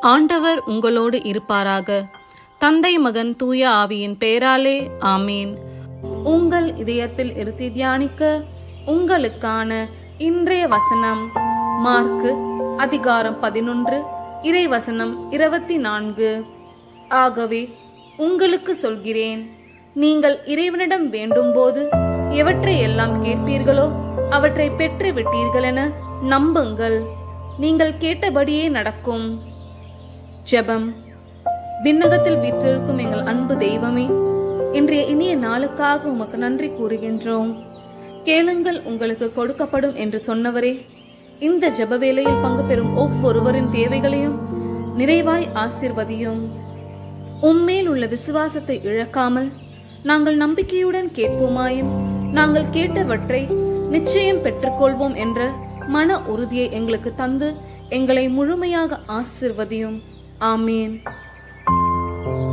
ஆண்டவர் உங்களோடு இருப்பாராக. தந்தை மகன் தூய ஆவியின் பெயராலே ஆமீன். உங்கள் இதயத்தில் இருத்தி தியானிக்க உங்களுக்கான இன்றைய வசனம் மார்க்கு அதிகாரம் பதினொன்று இறை வசனம் இருபத்தி நான்கு ஆகவே உங்களுக்கு சொல்கிறேன் நீங்கள் இறைவனிடம் வேண்டும்போது எவற்றை எல்லாம் கேட்பீர்களோ அவற்றை பெற்று விட்டீர்கள் என நம்புங்கள். நீங்கள் கேட்டபடியே நடக்கும். ஜெபம். விண்ணகத்தில் வீற்றிருக்கும் எங்கள் அன்பு தெய்வமே இன்றைய இனிய நாளுக்காக உமக்கு நன்றி கூறுகின்றோம். கேளுங்கள் உங்களுக்கு கொடுக்கப்படும் என்று சொன்னவரே இந்த ஜெப வேலையில் பங்கு பெறும் ஒவ்வொருவரின் தேவைகளையும் நிறைவாய் ஆசிர்வதியும். உம்மேல் உள்ள விசுவாசத்தை இழக்காமல் நாங்கள் நம்பிக்கையுடன் கேட்போமாயின் நாங்கள் கேட்டவற்றை நிச்சயம் பெற்றுக்கொள்வோம் என்ற மன உறுதியை எங்களுக்கு தந்து எங்களை முழுமையாக ஆசிர்வதியும். ஆமீன்